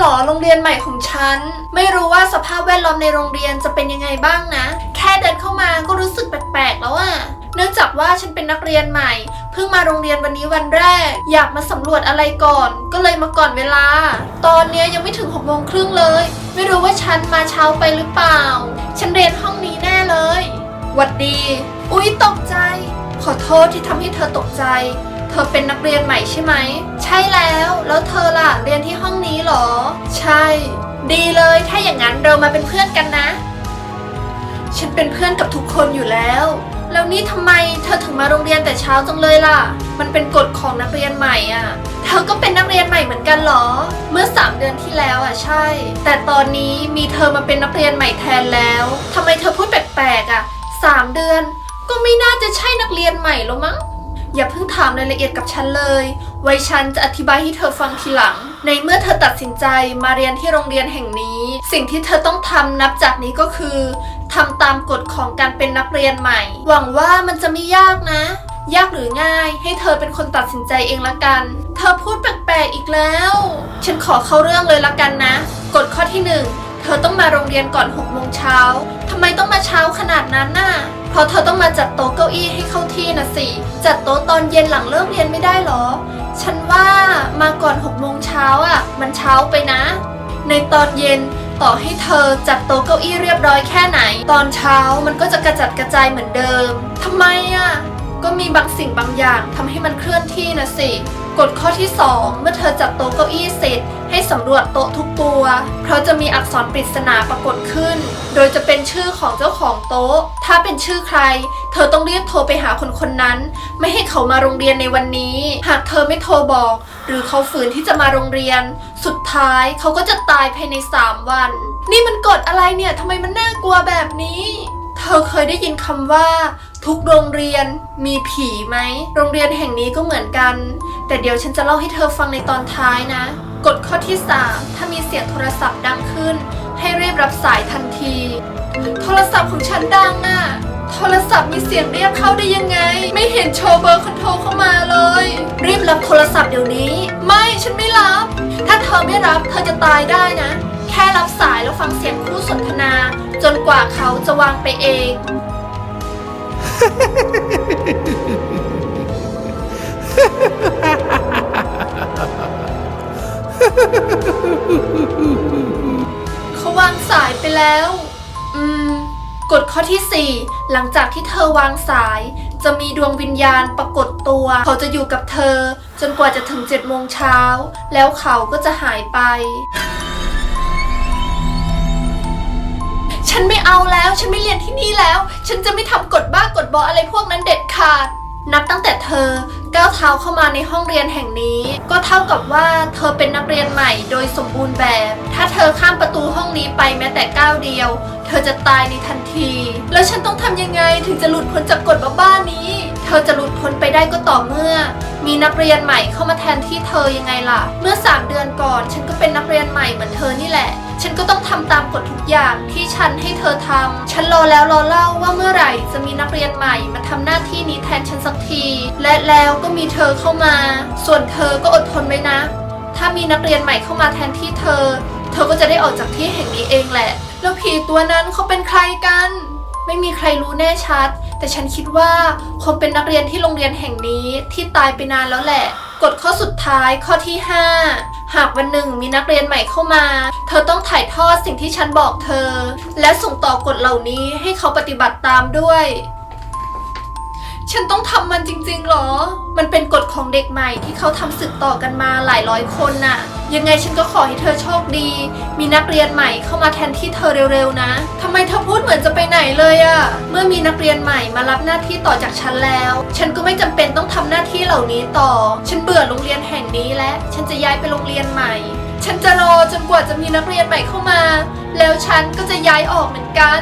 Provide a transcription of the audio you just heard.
หรอโรงเรียนใหม่ของฉัน ไม่รู้ว่าสภาพแวดล้อมในโรงเรียนจะเป็นยังไงบ้างนะ แค่เดินเข้ามาก็รู้สึกแปลกๆแล้วอะเนื่องจากว่าฉันเป็นนักเรียนใหม่ เพิ่งมาโรงเรียนวันนี้วันแรก อยากมาสำรวจอะไรก่อน ก็เลยมาก่อนเวลา ตอนนี้ยังไม่ถึงหกโมงครึ่งเลย ไม่รู้ว่าฉันมาเช้าไปหรือเปล่า ฉันเรียนห้องนี้แน่เลยหวัดดี อุ๊ยตกใจ ขอโทษที่ทำให้เธอตกใจ ธอเป็นนักเรียนใหม่ใช่ไหม ใช่แล้ว แล้วเธอล่ะ เรียนที่ห้องนี้เหรอ ใช่ ดีเลย ถ้าอย่างนั้นเรามาเป็นเพื่อนกันนะ ฉันเป็นเพื่อนกับทุกคนอยู่แล้ว แล้วนี่ทำไมเธอถึงมาโรงเรียนแต่เช้าจังเลยล่ะ มันเป็นกฎของนักเรียนใหม่อะ เธอก็เป็นนักเรียนใหม่เหมือนกันเหรอ เมื่อ3เดือนที่แล้วอะใช่ แต่ตอนนี้มีเธอมาเป็นนักเรียนใหม่แทนแล้วทำไมเธอพูดแปลกๆอะ3เดือน ก็ไม่น่าจะใช่นักเรียนใหม่แล้วมั้ง อย่าเพิ่งถามรายละเอียดกับฉันเลย ไว้ฉันจะอธิบายให้เธอฟังทีหลัง ในเมื่อเธอตัดสินใจมาเรียนที่โรงเรียนแห่งนี้ สิ่งที่เธอต้องทำนับจากนี้ก็คือทำตามกฎของการเป็นนักเรียนใหม่ หวังว่ามันจะไม่ยากนะ ยากหรือง่าย ให้เธอเป็นคนตัดสินใจเองละกัน เธอพูดแปลกๆอีกแล้ว ฉันขอเข้าเรื่องเลยละกันนะ กฎข้อที่หนึ่ง เธอต้องมาโรงเรียนก่อน6โมงเช้าทำไมต้องมาเช้าขนาดนั้นน่ะ เพราะเธอต้องมาจัดโต๊ะเก้าอี้ให้เข้าที่นะสิ จัดโต๊ะตอนเย็นหลังเลิกเรียนไม่ได้หรอ ฉันว่ามาก่อน6โมงเช้าอะ มันเช้าไปนะ ในตอนเย็นต่อให้เธอจัดโต๊ะเก้าอี้เรียบร้อยแค่ไหน ตอนเช้ามันก็จะกระจัดกระจายเหมือนเดิมทำไมอะก็มีบางสิ่งบางอย่างทำให้มันเคลื่อนที่นะสิ กฎข้อที่ 2 เมื่อเธอจัดโต๊ะเก้าอี้เสร็จ ให้สำรวจโต๊ะทุกตัว เพราะจะมีอักษรปริศนาปรากฏขึ้น โดยจะเป็นชื่อของเจ้าของโต๊ะ ถ้าเป็นชื่อใคร เธอต้องรีบโทรไปหาคนคนนั้น ไม่ให้เขามาโรงเรียนในวันนี้ หากเธอไม่โทรบอก หรือเขาฝืนที่จะมาโรงเรียน สุดท้ายเขาก็จะตายภายใน 3 วัน นี่มันกฎอะไรเนี่ยทำไมมันน่ากลัวแบบนี้ เธอเคยได้ยินคำว่า ทุกโรงเรียนมีผีไหม โรงเรียนแห่งนี้ก็เหมือนกัน แต่เดี๋ยวฉันจะเล่าให้เธอฟังในตอนท้ายนะ กฎข้อที่ 3 ถ้ามีเสียงโทรศัพท์ดังขึ้น ให้รีบรับสายทันที โทรศัพท์ของฉันดังอะโทรศัพท์มีเสียงเรียกเข้าได้ยังไง ไม่เห็นโชว์เบอร์คอนโทรเข้ามาเลย รีบรับโทรศัพท์เดี๋ยวนี้ ไม่ฉันไม่รับ ถ้าเธอไม่รับเธอจะตายได้นะ แค่รับสายแล้วฟังเสียงคู่สนทนา จนกว่าเขาจะวางไปเอง เขาวางสายไปแล้ว อืม กฎข้อที่ 4 หลังจากที่เธอวางสาย จะมีดวงวิญญาณปรากฏตัว เขาจะอยู่กับเธอ จนกว่าจะถึง7จ็ดโมงเช้า แล้วเขาก็จะหายไป ฉันไม่เอาแล้ว ฉันไม่เรียนที่นี่แล้ว ฉันจะไม่ทำกฎบ้ากฎบออะไรพวกนั้นเด็ดขาด นับตั้งแต่เธอก้าวเท้าเข้ามาในห้องเรียนแห่งนี้ ก็เท่ากับว่าเธอเป็นนักเรียนใหม่โดยสมบูรณ์แบบ ถ้าเธอข้ามประตูห้องนี้ไปแม้แต่ก้าวเดียว เธอจะตายในทันที แล้วฉันต้องทำยังไงถึงจะหลุดพ้นจากกฎบ้าๆนี้ เธอจะหลุดพ้นไปได้ก็ต่อเมื่อ มีนักเรียนใหม่เข้ามาแทนที่เธอยังไงล่ะ เมื่อ 3 เดือนก่อนฉัน เป็นนักเรียนใหม่เหมือนเธอนี่แหละ ฉันก็ต้องทำตามกฎทุกอย่างที่ฉันให้เธอทำฉันรอแล้วรอเล่าว่าเมื่อไหร่จะมีนักเรียนใหม่มาทำหน้าที่นี้แทนฉันสักที และแล้วก็มีเธอเข้ามา ส่วนเธอก็อดทนไว้นะ ถ้ามีนักเรียนใหม่เข้ามาแทนที่เธอ เธอก็จะได้ออกจากที่แห่งนี้เองแหละ แล้วผีตัวนั้นเขาเป็นใครกัน ไม่มีใครรู้แน่ชัด แต่ฉันคิดว่าคงเป็นนักเรียนที่โรงเรียนแห่งนี้ที่ตายไปนานแล้วแหละ กฎข้อสุดท้ายข้อที่ 5 หากวันหนึ่งมีนักเรียนใหม่เข้ามา เธอต้องถ่ายทอดสิ่งที่ฉันบอกเธอ และส่งต่อกฎเหล่านี้ให้เขาปฏิบัติตามด้วย ฉันต้องทำมันจริงๆหรอ มันเป็นกฎของเด็กใหม่ที่เขาทำสืบต่อกันมาหลายร้อยคนน่ะ ยังไงฉันก็ขอให้เธอโชคดี มีนักเรียนใหม่เข้ามาแทนที่เธอเร็วๆนะทำไมเธอพูดเหมือนจะไปไหนเลยอะเมื่อมีนักเรียนใหม่มารับหน้าที่ต่อจากฉันแล้ว ฉันก็ไม่จำเป็นต้องทำหน้าที่เหล่านี้ต่อ ฉันเบื่อโรงเรียนแห่งนี้และ ฉันจะย้ายไปโรงเรียนใหม่ ฉันจะรอจนกว่าจะมีนักเรียนใหม่เข้ามา แล้วฉันก็จะย้ายออกเหมือนกัน